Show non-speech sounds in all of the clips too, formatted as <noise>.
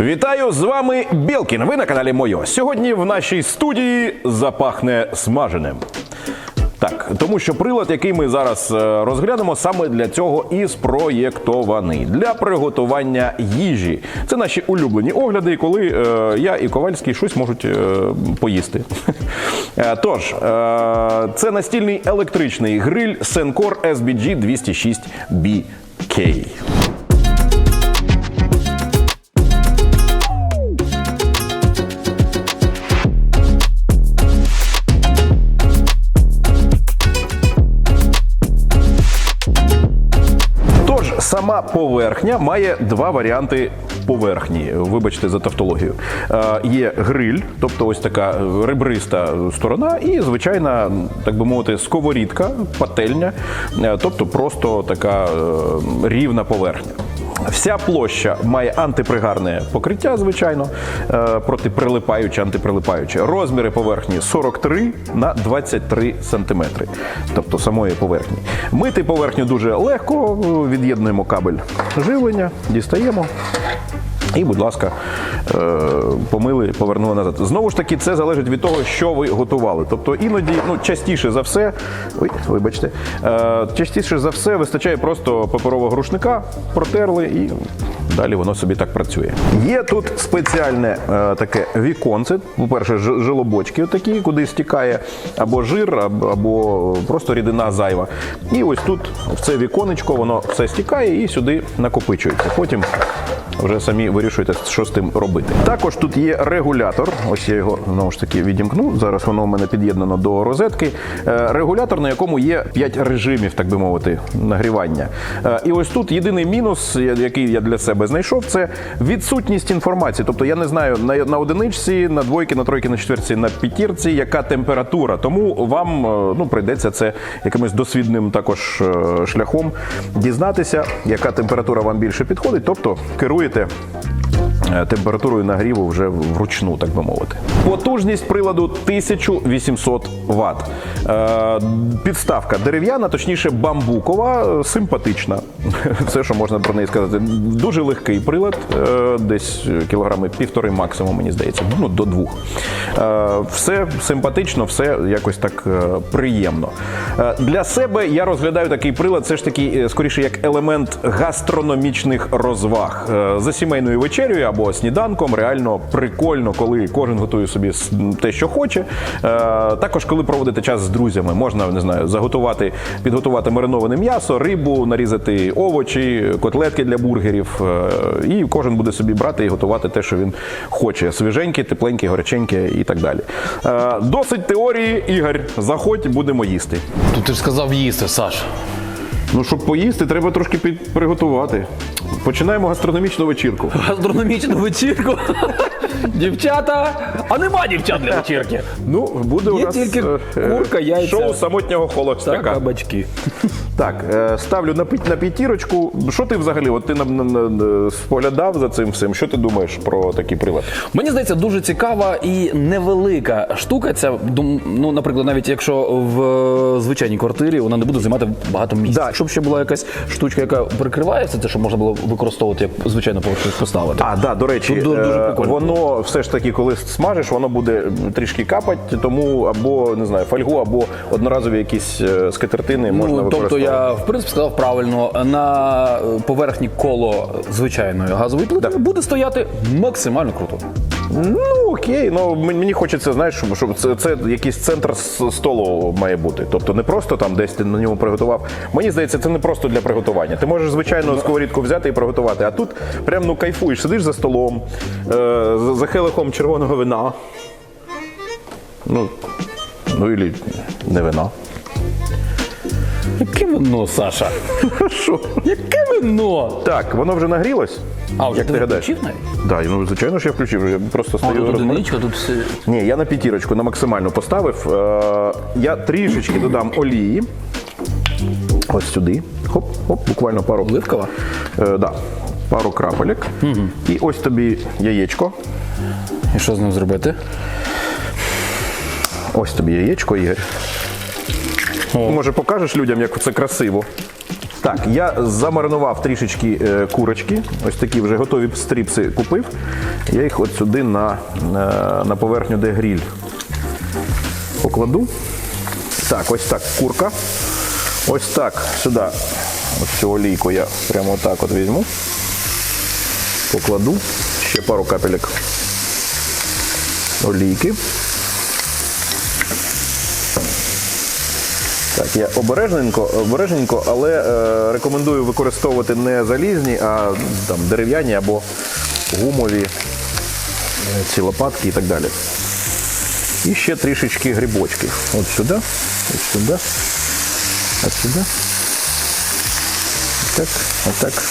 Вітаю з вами Білкін. Ви на каналі Мойо. Сьогодні в нашій студії запахне смаженим. Так, тому що прилад, який ми зараз е, розглянемо, саме для цього і спроєктований для приготування їжі. Це наші улюблені огляди, коли е, я і Ковальський щось можуть е, поїсти. <laughs> Е, Тож, е, це настільний електричний гриль Sencor SBG 206 BK. Сама поверхня має два варіанти поверхні. Вибачте за тавтологію. Е, є гриль, тобто ось така ребриста сторона, і звичайна, так би мовити, сковорідка, пательня, е, тобто просто така е, рівна поверхня. Вся площа має антипригарне покриття, звичайно, е, протиприлипаюче, антиприлипаюче. Розміри поверхні 43 на 23 сантиметри, тобто самої поверхні. Мити поверхню дуже легко, від'єднуємо кабель живлення, дістаємо. І, будь ласка, е, помили, повернули назад. Знову ж таки, це залежить від того, що ви готували. Тобто іноді, ну частіше за все, ой, вибачте, е, частіше за все вистачає просто паперового рушника, протерли і далі воно собі так працює. Є тут спеціальне е, таке віконце. По-перше, жилобочки такі, куди стікає або жир, або просто рідина зайва. І ось тут в це віконечко воно все стікає і сюди накопичується. Потім вже самі вирішуєте, що з тим робити. Також тут є регулятор. Ось я його знову ж таки відімкну. Зараз воно у мене під'єднано до розетки. Е, Регулятор, на якому є 5 режимів, так би мовити, нагрівання. Е, І ось тут єдиний мінус, який я для себе знайшов, це відсутність інформації. Тобто я не знаю на, одиничці, на двойки, на тройки, на четвірці, на п'ятірці, яка температура. Тому вам е, ну, прийдеться це якимось досвідним також шляхом дізнатися, яка температура вам більше підходить. Тобто керуєте е, температурою нагріву вже вручну, так би мовити. Потужність приладу 1800 Вт. Е, Підставка дерев'яна, точніше бамбукова, е, симпатична. <laughs> Все, що можна про неї сказати. Дуже легкий прилад, е, десь кілограми півтори максимум, мені здається, ну до двох. Е, Все симпатично, все якось так е, приємно. Е, Для себе я розглядаю такий прилад, це ж таки е, скоріше як елемент гастрономічних розваг. Е, За сімейною вечерею або сніданком реально прикольно, коли кожен готує собі те, що хоче. Е, Також, коли проводити час з друзями, можна не знаю, заготувати, підготувати мариноване м'ясо, рибу, нарізати овочі, котлетки для бургерів. е, І кожен буде собі брати і готувати те, що він хоче: свіженьке, тепленьке, горяченьке і так далі. Е, Досить теорії, Ігор. Заходь, будемо їсти. Тут ти ж сказав їсти, Саш. Ну, щоб поїсти, треба трошки приготувати. Починаємо гастрономічну вечірку. Гастрономічну вечірку. Дівчата. А нема дівчат для вечірки. Ну, буде у нас тільки е, е, курка, яйця. шоу самотнього холостяка. Та кабачки. Так, е, ставлю на, на п'ятірочку. Що ти взагалі? От ти нам на, на, на- споглядав за цим всім. Що ти думаєш про такий прилад? Мені здається, дуже цікава і невелика штука. Ця ну, наприклад, навіть якщо в е, звичайній квартирі вона не буде займати багато місця. Да. Щоб ще була якась штучка, яка прикривається, це щоб можна було використовувати як звичайно поставити. А, да, до речі, Тут дуже е, прикольно. воно все ж таки, коли смажиш, воно буде трішки капати, тому або не знаю, фольгу, або одноразові якісь е, скатертини можна Ну, тобто використовувати. Я в принципі сказав правильно, на поверхні коло звичайної газової плити буде стояти максимально круто. Ну окей, ну мені хочеться, знаєш, щоб, це, це якийсь центр столу має бути. Тобто не просто там десь ти на ньому приготував. Мені здається, це не просто для приготування. Ти можеш звичайно сковорідку взяти і приготувати, а тут прям ну кайфуєш, сидиш за столом, е, за, за червоного вина. Ну, ну і не вина. Яке вино, Саша? Що? Яке вино? Так, воно вже нагрілось. А, вже Як ти гадаєш? включив навіть? Да, ну звичайно ж я включив. Я просто А, стою тут розмовляю. одиничка, тут все. Ні, я на п'ятірочку на максимальну поставив. Е, я трішечки додам олії. Ось сюди. Хоп, хоп, буквально пару. Оливкова? Е, да, пару крапелек. І ось тобі яєчко. І що з ним зробити? Ось тобі яєчко, Ігор. Може, покажеш людям, як це красиво. Так, я замаринував трішечки е, курочки. Ось такі вже готові стріпси купив. Я їх от сюди на, на, на поверхню, де гріль покладу. Так, ось так, курка. Ось так, сюди. Ось цю олійку я прямо так от візьму. Покладу. Ще пару капелек олійки. Так, я обережненько, обережненько, але е, рекомендую використовувати не залізні, а там дерев'яні або гумові е, ці лопатки і так далі. І ще трішечки грибочків. От сюди, от сюди, от сюди. Так, отак.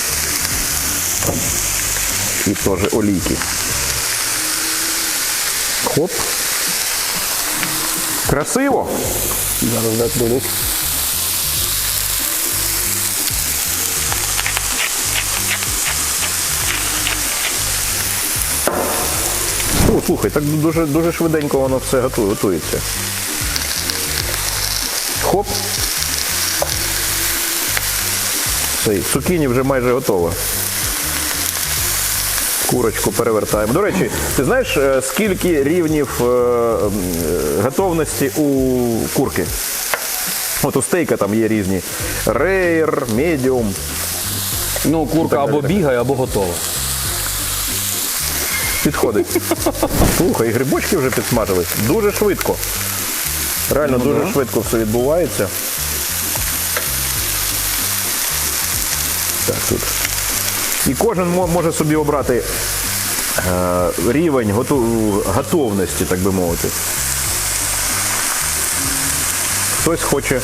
І теж олійки. Хоп. Красиво. Зараз дивлюсь. О, слухай, так дуже, дуже швиденько воно все готує, готується. Хоп. Цей цукіні вже майже готова. Курочку перевертаємо. До речі, ти знаєш, е, скільки рівнів е, е, готовності у курки? От у стейка там є різні. Рейр, медіум. Ну, курка або бігає, або готова. Підходить. <laughs> Слухай, і грибочки вже підсмажились. Дуже швидко. Реально дуже швидко все відбувається. Так, тут. І кожен може собі обрати е, рівень готовності, так би мовити. Хтось хоче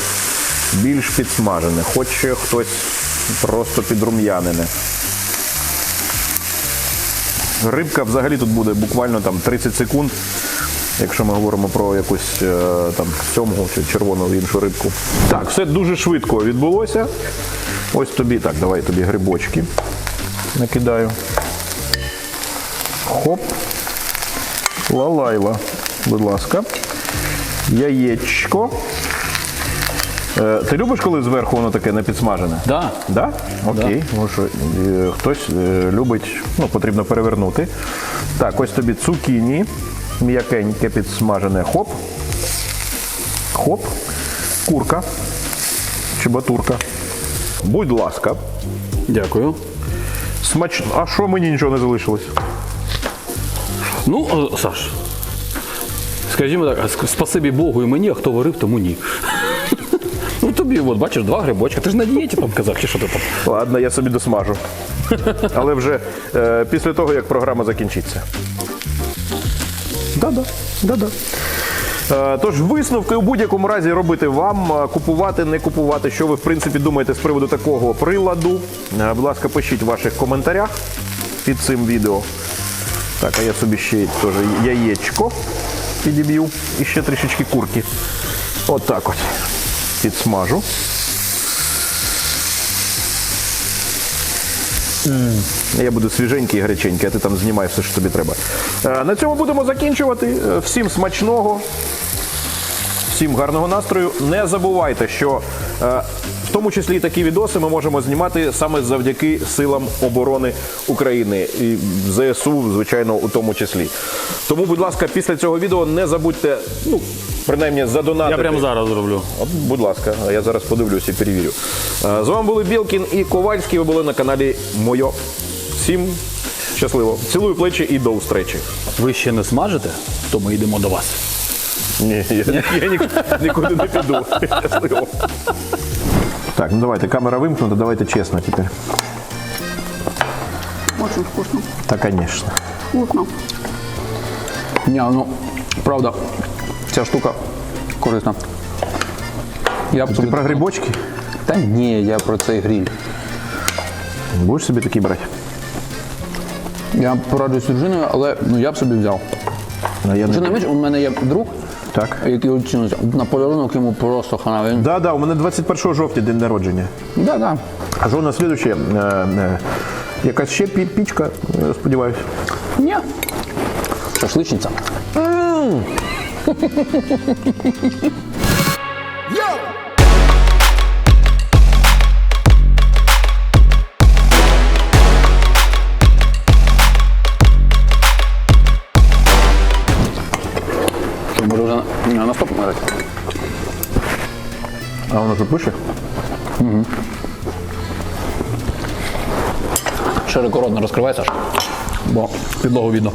більш підсмажене, хоче хтось просто підрум'янене. Рибка взагалі тут буде буквально там 30 секунд, якщо ми говоримо про якусь е, там сьомгу чи червону іншу рибку. Так, все дуже швидко відбулося. Ось тобі, так, давай тобі грибочки накидаю. Хоп. Лалайла, будь ласка. Яєчко. Е, ти любиш, коли зверху воно таке не підсмажене? Да. Да? Окей. Тому що е, хтось е, любить, ну, потрібно перевернути. Так, ось тобі цукіні. М'якеньке підсмажене. Хоп. Хоп. Курка. Чебатурка. Будь ласка. Дякую. Смачно. А що мені нічого не залишилось? Ну, Саш, скажімо так, ск- спасибі Богу і мені, а хто варив, тому ні. <laughs> Ну тобі, от бачиш, два грибочка. Ти ж на дієті там казав, чи що ти там? Ладно, я собі досмажу. <laughs> Але вже е, після того, як програма закінчиться. Да-да, да-да. Е, Тож висновки у будь-якому разі робити вам, е, купувати, не купувати. Що ви в принципі думаєте з приводу такого приладу? Е, Будь ласка, пишіть в ваших коментарях під цим відео. Так, а я собі ще теж яєчко підіб'ю і ще трішечки курки. Отак от. Підсмажу. Я буду свіженький і гаряченький, а ти там знімай все, що тобі треба. На цьому будемо закінчувати. Всім смачного, всім гарного настрою. Не забувайте, що е, в тому числі такі відоси ми можемо знімати саме завдяки силам оборони України і ЗСУ, звичайно, у тому числі. Тому, будь ласка, після цього відео не забудьте, ну, принаймні, задонатити. Я прямо зараз зроблю. От, будь ласка, я зараз подивлюся і перевірю. Е, З вами були Білкін і Ковальський. Ви були на каналі Мойо. Всім щасливо. Цілую плечі і до встречі. Ви ще не смажите, то ми йдемо до вас. Ні, я, я ні- нікуди не піду. Щасливо. Так, ну давайте, камера вимкнута, давайте чесно тепер. Очень вкусно. Та, звісно. Вкусно. Ні, ну, правда, ця штука корисна. Я Ти собі... про грибочки? Та ні, я про цей гріль. Будеш собі такі брати? Я пораджуюсь з дружиною, але ну, я б собі взяв. Я не... менш, у мене є друг, Так. який оцінився. На подарунок йому просто хана. Він... Да, да, у мене 21 жовтня день народження. Да, да. А що на слідуще? Е, е, якась ще пі- пічка, сподіваюся. Ні. Шашличниця. <laughs> гарно вже пише. Угу. Широкородно розкривається, бо підлогу видно.